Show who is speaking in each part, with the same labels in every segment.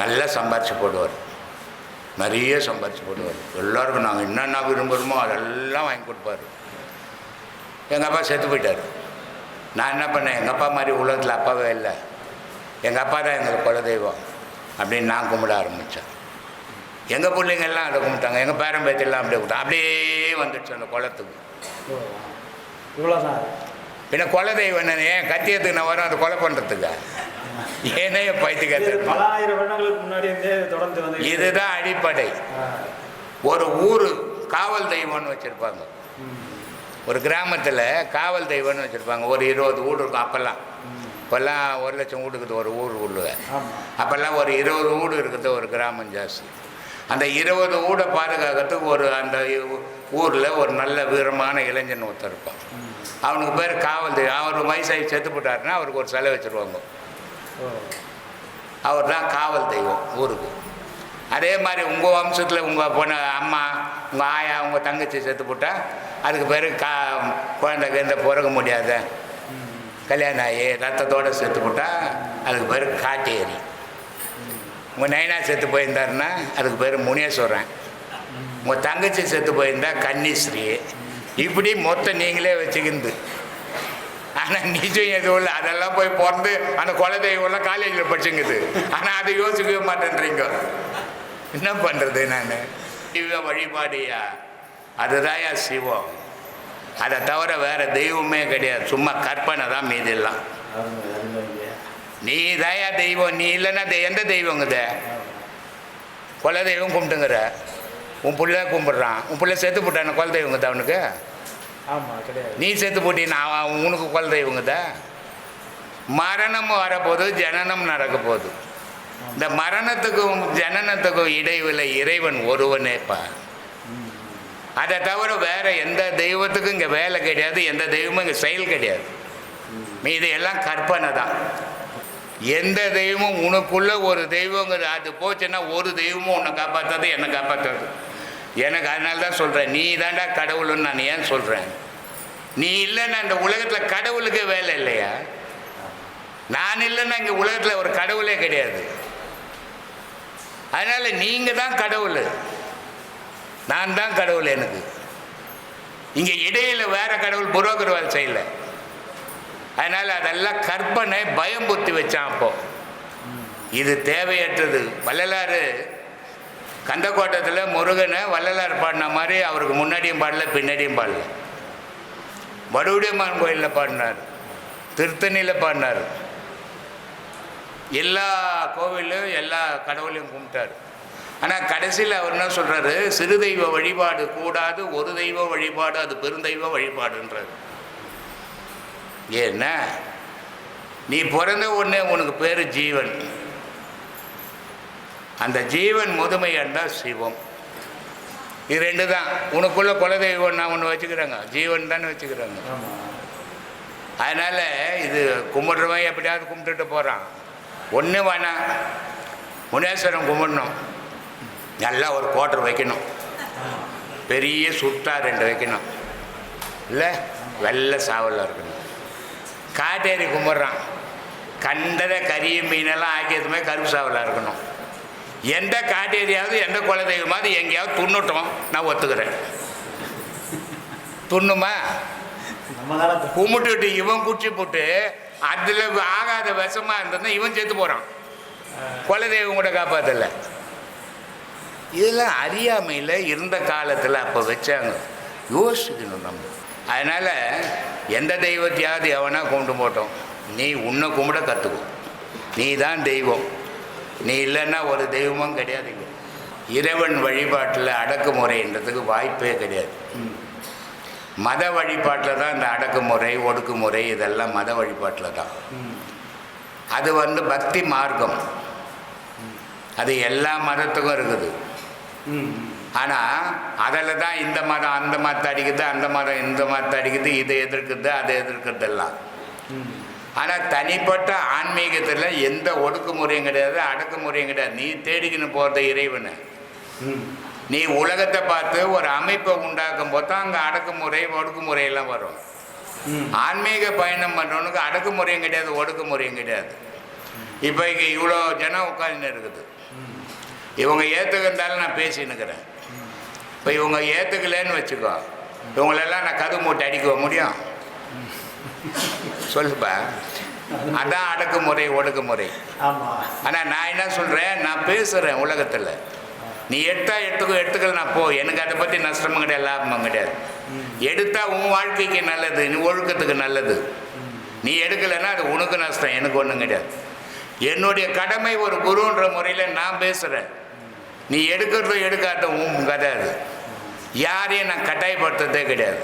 Speaker 1: நல்லா சம்பாரிச்சு போடுவார். நிறைய சம்பாரிச்சு போடுவார். எல்லாருக்கும் நாங்கள் என்னென்ன விரும்புகிறோமோ அதெல்லாம் வாங்கி கொடுப்பாரு. எங்கள் அப்பா செத்து போயிட்டார். நான் என்ன பண்ணேன்? எங்கள் அப்பா மாதிரி உலகத்தில் அப்பாவே இல்லை. எங்கள் அப்பா தான் எங்களுக்கு குலதெய்வம் அப்படின்னு நான் கும்பிட ஆரம்பித்தேன் எங்கள் பிள்ளைங்க எல்லாம் அதை கும்பிட்டாங்க. எங்கள் பேரன் பேத்தியெல்லாம் அப்படியே கும்பிட்டாங்க அப்படியே வந்துடுச்சு அந்த குளத்துக்கு.
Speaker 2: இவ்வளோதான்
Speaker 1: பின்ன குலதெய்வம் என்ன ஏன் கத்தியத்துக்கு நான் வரும்? அதை கொலை பண்ணுறதுக்கு ஏனே பைத்தியக்காரத்து
Speaker 2: பல ஆயிரம் வருடங்களுக்கு முன்னாடி தொடர்ந்து வந்து
Speaker 1: இதுதான் அடிப்படை. ஒரு ஊர் காவல் தெய்வம்னு வச்சுருப்பாங்க. ஒரு கிராமத்தில் காவல் தெய்வம்னு வச்சுருப்பாங்க. ஒரு இருபது வீடு இருக்கும் அப்போல்லாம். இப்போல்லாம் ஒரு லட்சம் வீடுக்குது ஒரு ஊர் உள்ள அப்போல்லாம் ஒரு இருபது வீடு இருக்குது ஒரு கிராமம் ஜாஸ்தி. அந்த இருபது வீடை பாதுகாக்கிறதுக்கு ஒரு அந்த ஊரில் ஒரு நல்ல வீரமான இளைஞன் ஒருத்தர் இருப்பான். அவனுக்கு பேர் காவல் தெய்வம். அவர் வயசாகி செத்து போட்டாருன்னா அவருக்கு ஒரு சிலை வச்சுருவாங்க. அவர் தான் காவல் தெய்வம் ஊருக்கு. அதே மாதிரி உங்கள் வம்சத்தில் உங்கள் பொண்ணு அம்மா உங்கள் ஆயா உங்கள் தங்கச்சி செத்து போட்டால் அதுக்கு பேர் கா குழந்தை கிழந்த பிறக்க முடியாத. கல்யாணம் ஆகி ரத்தத்தோடு செத்து போட்டால் அதுக்கு பேர் காட்டேரி. உங்கள் நைனா செத்து போயிருந்தாருன்னா அதுக்கு பேர் முனேஸ்வரன். உங்கள் தங்கச்சி செத்து போயிருந்தா கன்னிஸ்ரீ. இப்படி மொத்தம் நீங்களே வச்சுக்கிந்து. ஆனால் நிஜம் எதுவும் இல்லை. அதெல்லாம் போய் பிறந்து அந்த குலதெய்வம்லாம் காலேஜில் படிச்சுங்குது. ஆனால் அதை யோசிக்கவே மாட்டேன்றீங்க. என்ன பண்ணுறது நான்? சிவ வழிபாடியா? அதுதான்யா சிவம். அதை தவிர வேறு தெய்வமே கிடையாது. சும்மா கற்பனை தான் மீதெல்லாம் நீ தாயா தெய்வம். நீ இல்லைன்னா எந்த தெய்வங்குத குலதெய்வம் கும்பிட்டுங்கிற. உன் பிள்ளை கும்பிட்றான். உன் பிள்ளை செத்து போட்டான குல அவனுக்கு?
Speaker 2: ஆமாம் கிடையாது.
Speaker 1: நீ செத்து போட்டினா அவன் உனக்கு குல தெய்வங்குதா மரணம் வரப்போகுது ஜனனம் நடக்க போகுது இந்த மரணத்துக்கும் ஜனனத்துக்கும் இடைவில் இறைவன் ஒருவனேப்பா அதை தவிர வேற எந்த தெய்வத்துக்கும் இங்கே வேலை கிடையாது எந்த தெய்வமும் இங்கே செயல் கிடையாது. மீது எல்லாம் கற்பனை தான். எந்த தெய்வமும் உனக்குள்ள ஒரு தெய்வங்கிறது அது போச்சுன்னா ஒரு தெய்வமும் உன்னை காப்பாற்றாது என்னை காப்பாற்றாது எனக்கு அதனால தான் சொல்கிறேன் நீ தாண்டா கடவுள்னு நான் ஏன் சொல்கிறேன் நீ இல்லைன்னா இந்த உலகத்தில் கடவுளுக்கு வேலை இல்லையா? நான் இல்லைன்னா இங்கே உலகத்தில் ஒரு கடவுளே கிடையாது. அதனால் நீங்கள் தான் கடவுள். நான் தான் கடவுள் எனக்கு. இங்கே இடையில் வேறு கடவுள் புரோக்கர் வேலை செய்யலை. அதனால் அதெல்லாம் கற்பனை பயம் புத்தி வச்சான் அப்போ. இது தேவையற்றது. வள்ளலாறு கந்தக்கோட்டத்தில் முருகனை வள்ளலார் பாடின மாதிரி அவருக்கு முன்னாடியும் பாடல பின்னாடியும் பாடல. வடுவுடையம்மன் கோயிலில் பாடினார் திருத்தணியில் பாடினார். எல்லா கோவிலும் எல்லா கடவுளையும் கும்பிட்டார். ஆனால் கடைசியில் அவர் என்ன சொல்கிறாரு சிறு தெய்வ வழிபாடு கூடாது ஒரு தெய்வ வழிபாடு அது பெருந்தெய்வ வழிபாடுன்றார். ஏன்னா நீ பிறந்த உடனே உனக்கு பேர் ஜீவன். அந்த ஜீவன் முதுமை என்றால் சிவம். இது ரெண்டு தான். உனக்குள்ள குலதெய்வம் நான் ஒன்று வச்சுக்கிறாங்க. ஜீவன் தானே வச்சுக்கிறாங்க. அதனால் இது கும்பிட்றவன் எப்படியாவது கும்பிட்டுட்டு போகிறான் ஒன்று வேணாம் முனேஸ்வரன் கும்பிடணும். நல்லா ஒரு கோட்டர் வைக்கணும். பெரிய சுட்டா ரெண்டு வைக்கணும். இல்லை? வெள்ளை சாவலில் இருக்கணும். காட்டேரி கும்பிட்றான். கண்டத கறி மீனெல்லாம் ஆக்கியதுமே கருப்பு சாவலாக இருக்கணும். எந்த காட்டேரியாவது எந்த குலதெய்வமாவது எங்கேயாவது துண்ணுட்டோம் நான் ஒத்துக்கிறேன். துண்ணுமா
Speaker 2: நம்ம தானே
Speaker 1: கும்பிட்டுட்டு இவன் குச்சி போட்டு அதில் ஆகாத விஷமா இருந்ததுன்னா இவன் செத்து போகிறான் குலதெய்வம் கூட காப்பாற்றல இதெல்லாம் அறியாமையில் இருந்த காலத்தில் அப்போ வச்சாங்க. யோசிக்கணும் நம்ம. அதனால் எந்த தெய்வத்தையாவது எவனா கும்பிட்டு போட்டோம் நீ உன்னை கும்பிட கற்றுக்கோ நீ தான் தெய்வம். நீ இல்லைன்னா ஒரு தெய்வமும் கிடையாதுங்க. இறைவன் வழிபாட்டில் அடக்குமுறைன்றதுக்கு வாய்ப்பே கிடையாது. மத வழிபாட்டில் தான் இந்த அடக்குமுறை ஒடுக்குமுறை இதெல்லாம் மத வழிபாட்டில் தான். அது வந்து பக்தி மார்க்கம். அது எல்லா மதத்துக்கும் இருக்குது. ஆனால் அதில் தான் இந்த மதம் அந்த மதத்தை அடிக்குது அந்த மதம் இந்த மதத்தை அடிக்குது இதை எதிர்க்குது அதை எதிர்க்கிறது எல்லாம். ஆனால் தனிப்பட்ட ஆன்மீகத்தில் எந்த ஒடுக்குமுறையும் கிடையாது அடக்குமுறையும் கிடையாது. நீ தேடிக்கின்னு போகிறது இறைவனை. நீ உலகத்தை பார்த்து ஒரு அமைப்பை உண்டாக்கும் போது தான் அங்கே அடக்குமுறை ஒடுக்குமுறை எல்லாம் வரும். ஆன்மீக பயணம் பண்ணுறவனுக்கு அடக்குமுறையும் கிடையாது ஒடுக்குமுறையும் கிடையாது. இப்போ இங்கே இவ்வளோ ஜனம் உட்காந்து இருக்குது. இவங்க ஏற்றுக்கிறதால நான் பேசின்னுக்கிறேன் இப்போ இவங்க ஏற்றுக்கலன்னு வச்சுக்கோ. இவங்களெல்லாம் நான் கது மூட்டை அடிக்க முடியும்? சொல்லுப்பா. அதான் அடக்குமுறை ஒடுக்குமுறை. ஆனால் நான் என்ன சொல்கிறேன் நான் பேசுகிறேன் உலகத்தில். நீ எடுத்தா எடுத்துக்கோ எடுத்துக்கல நான் போ. எனக்கு அதை பற்றி நஷ்டமும் கிடையாது லாபமும் கிடையாது. எடுத்தா உன் வாழ்க்கைக்கு நல்லது நீ ஒழுக்கத்துக்கு நல்லது. நீ எடுக்கலைன்னா அது உனக்கு நஷ்டம் எனக்கு ஒன்றும் கிடையாது. என்னுடைய கடமை ஒரு குருன்ற முறையில் நான் பேசுகிறேன் நீ எடுக்கிறதோ எடுக்காத உன் கதை அது. யாரையும் நான் கட்டாயப்படுத்துறதே கிடையாது.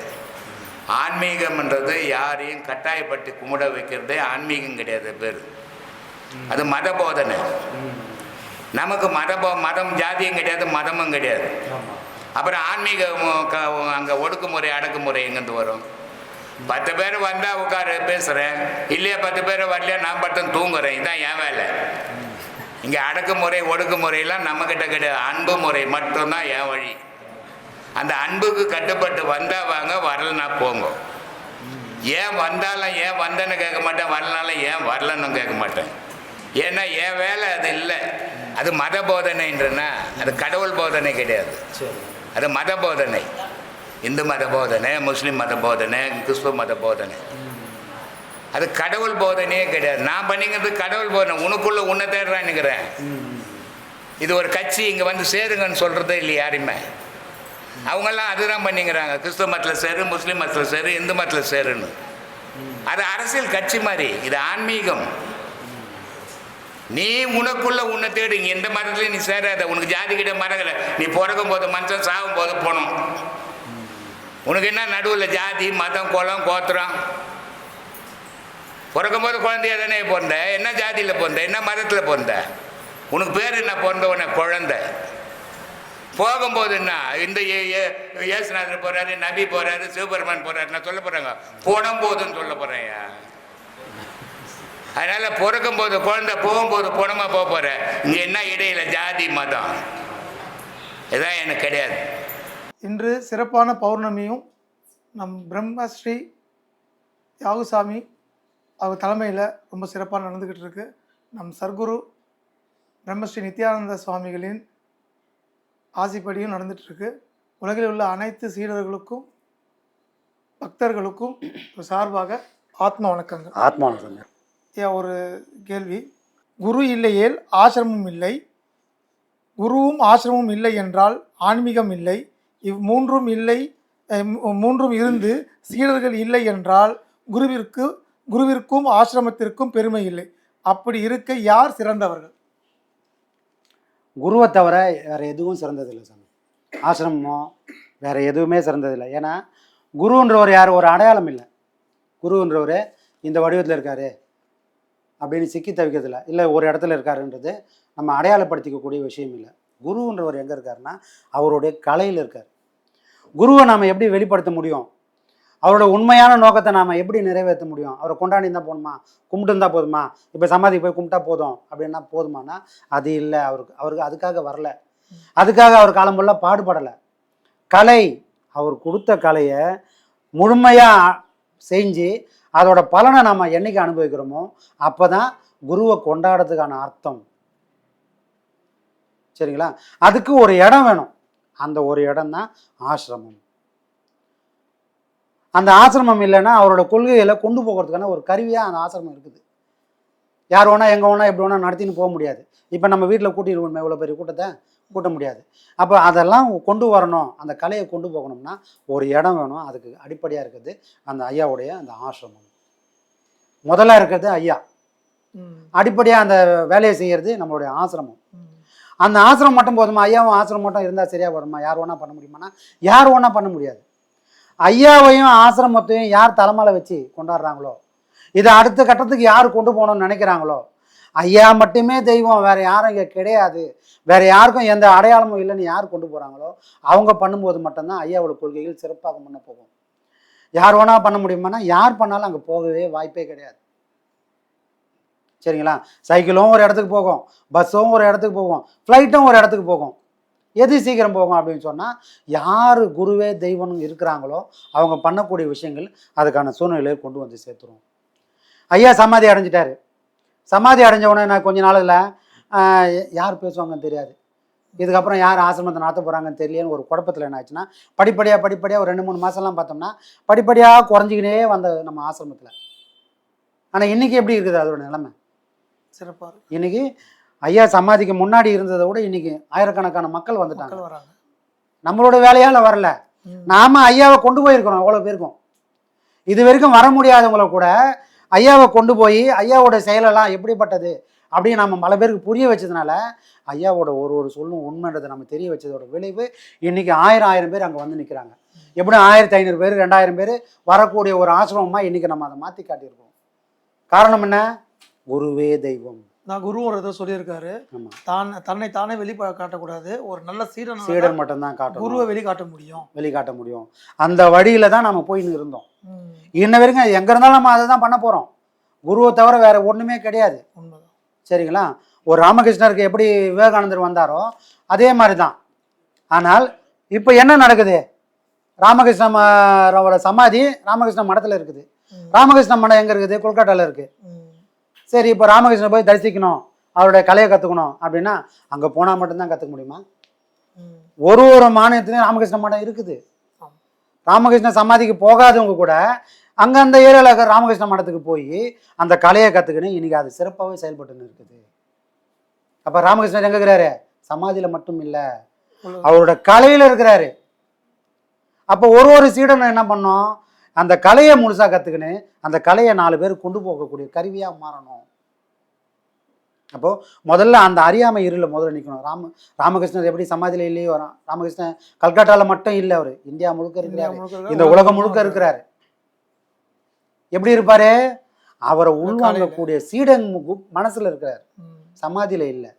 Speaker 1: ஆன்மீகம்ன்றது யாரையும் கட்டாயப்படுத்தி கும்பிட வைக்கிறதே ஆன்மீகம் கிடையாது பேர். அது மத போதனை நமக்கு மத மதம் ஜாதியும் கிடையாது மதமும் கிடையாது. அப்புறம் ஆன்மீகம் அங்கே ஒடுக்குமுறை அடக்குமுறை எங்கேருந்து வரும்? பத்து பேர் வந்தால் உட்காரு பேசுகிறேன் இல்லையா பத்து பேர் வரலையா நான் மட்டும் தூங்குறேன். இதுதான் என் வேலை. இங்கே அடக்குமுறை ஒடுக்குமுறையெல்லாம் நம்மக்கிட்ட கிடையாது. அன்பு முறை மட்டும்தான் என் வழி. அந்த அன்புக்கு கட்டுப்பட்டு வந்தால் வாங்க வரலன்னா போங்க. ஏன் வந்தாலும் ஏன் வந்தேன்னு கேட்க மாட்டேன் வரலனாலும் ஏன் வரலன்னு கேட்க மாட்டேன். ஏன்னா என் வேலை அது இல்லை. அது மத போதனைன்றனா அது கடவுள் போதனை கிடையாது. அது மத போதனை. இந்து மத போதனை முஸ்லீம் மத போதனை கிறிஸ்துவ மத போதனை. அது கடவுள் போதனையே கிடையாது. நான் பண்ணிக்கிறது கடவுள் போதனை. உனக்குள்ள உன்னை தேடுறான்னுக்கிறேன் இது ஒரு கட்சி இங்கே வந்து சேருங்கன்னு சொல்கிறதே இல்லை யாருமே அவங்கெல்லாம் அதுதான் பண்ணிக்கிறாங்க. கிறிஸ்துவ மதத்தில் சேரு முஸ்லீம் மதத்தில் சேரு இந்து மதத்தில் சேருன்னு. அது அரசியல் கட்சி மாதிரி. இது ஆன்மீகம். நீ உனக்குள்ள உன்னை தேடு. எந்த மதத்துலையும் நீ சேராத. உனக்கு ஜாதி கிட்ட மரங்களை நீ பிறக்கும் போது மனுஷன் சாகும் போது போனோம் உனக்கு என்ன நடுவில் ஜாதி மதம் குளம் கோத்திரம்? பிறக்கும் போது குழந்தைய தானே பிறந்த? என்ன ஜாதியில் பிறந்த? என்ன மதத்தில் பிறந்த? உனக்கு பேர் என்ன? பிறந்த உன குழந்தை. போகும்போது என்ன? இந்த ஏ- ஏ- போறாரு நபி போறாரு சிவபெருமான் போறாரு. நான் சொல்ல போறாங்க. போனும் போதுன்னு சொல்ல போறேன் அதனால பிறக்கும் போது குழந்தை போகும்போது பணமா போக போற. இங்க என்ன இடையில ஜாதி மதம்? இதான் எனக்கு கிடையாது.
Speaker 3: இன்று சிறப்பான பௌர்ணமியும் நம் பிரம்மஸ்ரீ யாகுசாமி அவர் தலைமையில் ரொம்ப சிறப்பாக நடந்துக்கிட்டு இருக்கு. நம் சர்க்குரு பிரம்மஸ்ரீ நித்யானந்த சுவாமிகளின் ஆசிப்படியும் நடந்துட்டு இருக்கு உலகில் உள்ள அனைத்து சீடர்களுக்கும் பக்தர்களுக்கும் சார்பாக ஆத்ம வணக்கங்கள்.
Speaker 4: ஆத்மானம் சொன்னேன்
Speaker 3: ஐயா ஒரு கேள்வி. குரு இல்லையேல் ஆசிரமம் இல்லை. குருவும் ஆசிரமமும் இல்லை என்றால் ஆன்மீகம் இல்லை. இவ் மூன்றும் இல்லை மூன்றும் இருந்து சீடர்கள் இல்லை என்றால் குருவிற்கு குருவிற்கும் ஆசிரமத்திற்கும் பெருமை இல்லை. அப்படி இருக்க யார் சிறந்தவர்கள்?
Speaker 4: குருவை தவிர வேற எதுவும் சிறந்ததில்லை சாமி. ஆசிரமமோ வேற எதுவுமே சிறந்ததில்லை. ஏன்னா குருன்றவர் யார்? ஒரு அடையாளம் இல்லை. குருன்றவர் இந்த வடிவத்தில் இருக்காரு அப்படின்னு சிக்கி தவிக்கிறதில்ல. இல்லை ஒரு இடத்துல இருக்காருன்றது நம்ம அடையாளப்படுத்திக்கக்கூடிய விஷயம் இல்லை. குருன்றவர் எங்கே இருக்காருன்னா அவருடைய கலையில் இருக்கார். குருவை நாம் எப்படி வெளிப்படுத்த முடியும்? அவரோட உண்மையான நோக்கத்தை நாம் எப்படி நிறைவேற்ற முடியும்? அவரை கொண்டாடி இருந்தால் போதுமா? கும்பிட்டு இருந்தால் போதுமா? இப்போ சமாதிக்கு போய் கும்பிட்டா போதும். அப்படின்னா போதுமானா? அது இல்லை. அவருக்கு அவருக்கு அதுக்காக வரல. அதுக்காக அவர் காலம் ஃபுல்லாக பாடுபடலை. கலை அவர் கொடுத்த கலையை முழுமையாக செஞ்சு அதோட பலனை நாம் என்னைக்கு அனுபவிக்கிறோமோ அப்போ தான் குருவை கொண்டாடுறதுக்கான அர்த்தம். சரிங்களா? அதுக்கு ஒரு இடம் வேணும். அந்த ஒரு இடம் தான் ஆசிரமம். அந்த ஆசிரமம் இல்லைன்னா அவரோட கொள்கைகளை கொண்டு போகிறதுக்கான ஒரு கருவியாக அந்த ஆசிரமம் இருக்குது. யார் வேணா எங்கே வேணா எப்படி வேணா நடத்தின்னு போக முடியாது. இப்போ நம்ம வீட்டில் கூட்டிடுவோமே இவ்வளோ பெரிய கூட்டத்தை கூட்ட முடியாது. அப்போ அதெல்லாம் கொண்டு வரணும் அந்த கலையை கொண்டு போகணும்னா ஒரு இடம் வேணும். அதுக்கு அடிப்படையாக இருக்குது அந்த ஐயாவுடைய அந்த ஆசிரமம். முதல்ல இருக்கிறது ஐயா. அடிப்படையாக அந்த வேலையை செய்கிறது நம்மளுடைய ஆசிரமம். அந்த ஆசிரமம் மட்டும் போதுமா? ஐயாவும் ஆசிரமம் மட்டும் இருந்தால் சரியாக வருமா யார் வேணா பண்ண முடியுமானா யார் வேணா பண்ண முடியாது. ஐயாவையும் ஆசிரமத்தையும் யார் தலைமையில் வச்சு கொண்டாடுறாங்களோ? இதை அடுத்த கட்டத்துக்கு யார் கொண்டு போகணும்னு நினைக்கிறாங்களோ? ஐயா மட்டுமே தெய்வம் வேற யாரும் இங்கே கிடையாது. வேற யாருக்கும் எந்த அடையாளமும் இல்லைன்னு யார் கொண்டு போகிறாங்களோ அவங்க பண்ணும்போது மட்டும்தான் ஐயாவோட கொள்கைகள் சிறப்பாக முன்னே போகும். யார் வேணா பண்ண முடியுமானா யார் பண்ணாலும் அங்கே போகவே வாய்ப்பே கிடையாது. சரிங்களா? சைக்கிளும் ஒரு இடத்துக்கு போகும் பஸ்ஸும் ஒரு இடத்துக்கு போகும் ஃப்ளைட்டும் ஒரு இடத்துக்கு போகும். எது சீக்கிரம் போகும் அப்படின்னு சொன்னால் யார் குருவே தெய்வம்னு இருக்கிறாங்களோ அவங்க பண்ணக்கூடிய விஷயங்கள் அதுக்கான சூழ்நிலையை கொண்டு வந்து சேர்த்துரும் ஐயா சமாதி அடைஞ்சிட்டாரு. சமாதி அடைஞ்ச உடனே நான் கொஞ்ச நாளில் யார் பேசுவாங்கன்னு தெரியாது. இதுக்கப்புறம் யார் ஆசிரமத்தை நடத்த போகிறாங்கன்னு தெரியலன்னு ஒரு குழப்பத்தில் என்ன ஆச்சுன்னா படிப்படியாக படிப்படியாக ஒரு ரெண்டு மூணு மாதம்லாம் பார்த்தோம்னா படிப்படியாக குறைஞ்சிக்கினே வந்த நம்ம ஆசிரமத்தில். ஆனால் இன்றைக்கி எப்படி இருக்குது அதோட நிலைமை?
Speaker 3: சிறப்பாக இருக்கு.
Speaker 4: ஐயா சமாதிக்கு முன்னாடி இருந்ததை விட இன்னைக்கு ஆயிரக்கணக்கான மக்கள் வந்துட்டாங்க. நம்மளோட வேலையால வரல. நாம ஐயாவை கொண்டு போயிருக்கிறோம் அவ்வளோ பேருக்கும். இது வரைக்கும் வர முடியாதவங்கள கூட ஐயாவை கொண்டு போய் ஐயாவோட செயலெல்லாம் எப்படிப்பட்டது அப்படின்னு நம்ம பல பேருக்கு புரிய வச்சதுனால ஐயாவோட ஒரு ஒரு சொல்லும் உண்மைன்றதை நம்ம தெரிய வச்சதோட விளைவு இன்னைக்கு ஆயிரம் ஆயிரம் பேர் அங்கே வந்து நிற்கிறாங்க எப்படியும் ஆயிரத்தி ஐநூறு பேர் ரெண்டாயிரம் பேர் வரக்கூடிய ஒரு ஆசிரமமாக இன்னைக்கு நம்ம அதை மாற்றி காட்டியிருக்கோம். காரணம் என்ன? குருவே தெய்வம்.
Speaker 3: நான் குரு ஒரு இதை சொல்லியிருக்காரு. தான் தன்னை தானே வெளி காட்டக்கூடாது. ஒரு நல்ல சீடன்
Speaker 4: சீடர் மட்டும்தான் காட்டணும்.
Speaker 3: குருவை வெளிக்காட்ட முடியும்.
Speaker 4: வெளிக்காட்ட முடியும். அந்த வழியில தான் நம்ம போயின்னு இருந்தோம். இன்ன வரைக்கும் எங்க இருந்தாலும் நம்ம அதை தான் பண்ண போறோம். குருவை தவிர வேற ஒண்ணுமே கிடையாது. சரிங்களா? ஒரு ராமகிருஷ்ணருக்கு எப்படி விவேகானந்தர் வந்தாரோ அதே மாதிரி தான் ஆனால் இப்போ என்ன நடக்குது? ராமகிருஷ்ண சமாதி ராமகிருஷ்ண மடத்தில் இருக்குது. ராமகிருஷ்ண மடம் எங்கே இருக்குது? கொல்கட்டாவில் இருக்குது சரி இப்போ ராமகிருஷ்ணன் போய் தரிசிக்கணும். அவருடைய கலையை கற்றுக்கணும் அப்படின்னா அங்கே போனால் மட்டும்தான் கற்றுக்க முடியுமா. ஒரு ஒரு மாநிலத்திலையும் ராமகிருஷ்ண மடம் இருக்குது. ராமகிருஷ்ண சமாதிக்கு போகாதவங்க கூட அங்க அந்த ஏரியாவில் இருக்கிற ராமகிருஷ்ண மடத்துக்கு போய் அந்த கலையை கற்றுக்கின்னு இன்னைக்கு அது சிறப்பாகவே செயல்பட்டுன்னு இருக்குது. அப்போ ராமகிருஷ்ணர் எங்க இருக்கிறாரு? சமாதியில் மட்டும் இல்லை. அவரோட கலையில் இருக்கிறாரு. அப்போ ஒரு ஒரு சீடனும் என்ன பண்ணோம்? அந்த கலையை முழுசா கற்றுக்கின்னு அந்த கலையை நாலு பேர் கொண்டு போகக்கூடிய கருவியாக மாறணும். அப்போ முதல்ல அந்த அறியாமை இருள முதல்ல நிற்கணும் ராம ராமகிருஷ்ணர் எப்படி சமாதியில இல்லையோ ராமகிருஷ்ணன் கல்கட்டால மட்டும் இல்லை அவர். இந்தியா முழுக்க இருக்கிறாரு. இந்த உலகம் முழுக்க இருக்கிறாரு. எப்படி இருப்பாரு? அவரை உள்வாங்கக்கூடிய சீடன் மு- மனசுல இருக்கிறார். சமாதியில இல்லை.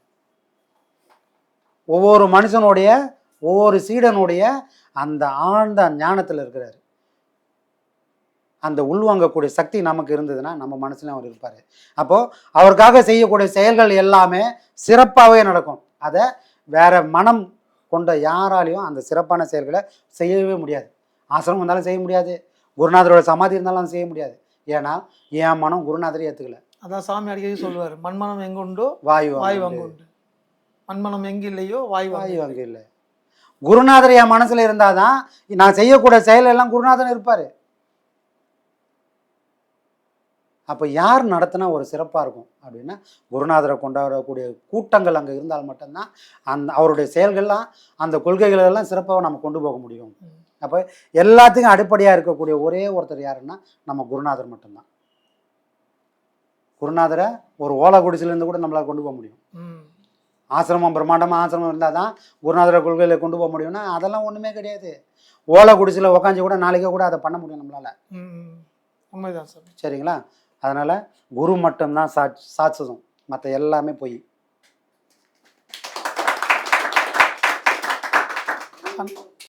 Speaker 4: ஒவ்வொரு மனுஷனுடைய ஒவ்வொரு சீடனுடைய அந்த ஆழ்ந்த ஞானத்துல இருக்கிறாரு. அந்த உள்வாங்கக்கூடிய சக்தி நமக்கு இருந்ததுன்னா நம்ம மனசுல அவர் இருப்பாரு. அப்போ அவருக்காக செய்யக்கூடிய செயல்கள் எல்லாமே சிறப்பாகவே நடக்கும். அதை வேற மனம் கொண்ட யாராலையும் அந்த சிறப்பான செயல்களை செய்யவே முடியாது. ஆசிரமம் வந்தாலும் செய்ய முடியாது. குருநாதரோட சமாதி இருந்தாலும் செய்ய முடியாது. ஏன்னா என் மனம் குருநாதரை ஏத்துக்கல.
Speaker 3: அதான் சாமி அடிக்கடி சொல்லுவாரு மண்மனம் எங்குண்டோ
Speaker 4: வாயு
Speaker 3: வாயு
Speaker 4: வாங்கு.
Speaker 3: அங்கு உண்டு மண்மனம் எங்கு இல்லையோ வாயு
Speaker 4: வாயு அங்கே இல்லை. குருநாதர் என் மனசுல இருந்தாதான் நான் செய்யக்கூடிய செயல் எல்லாம் குருநாதன் இருப்பாரு. அப்போ யார் நடத்தினா ஒரு சிறப்பாக இருக்கும் அப்படின்னா குருநாதரை கொண்டாடக்கூடிய கூட்டங்கள் அங்கே இருந்தால் மட்டும்தான் அந்த அவருடைய செயல்கள்லாம் அந்த கொள்கைகள் எல்லாம் சிறப்பாக நம்ம கொண்டு போக முடியும். அப்போ எல்லாத்துக்கும் அடிப்படையாக இருக்கக்கூடிய ஒரே ஒருத்தர் யாருன்னா நம்ம குருநாதர் மட்டும்தான். குருநாதரை ஒரு ஓலை குடிசிலேருந்து கூட நம்மளால் கொண்டு போக முடியும். ஆசிரமம் பிரம்மாண்டமாக ஆசிரமம் இருந்தால் தான் குருநாதர கொள்கையில கொண்டு போக முடியும்னா அதெல்லாம் ஒன்றுமே கிடையாது. ஓலை குடிசில் உக்காந்து கூட நாளைக்கே கூட அதை பண்ண முடியும் நம்மளால்.
Speaker 3: உண்மைதான் சாமி
Speaker 4: சரிங்களா? அதனால் குரு மட்டும்தான் சாட்ச் சாட்சதம். மற்ற எல்லாமே பொய்.
Speaker 3: அன்-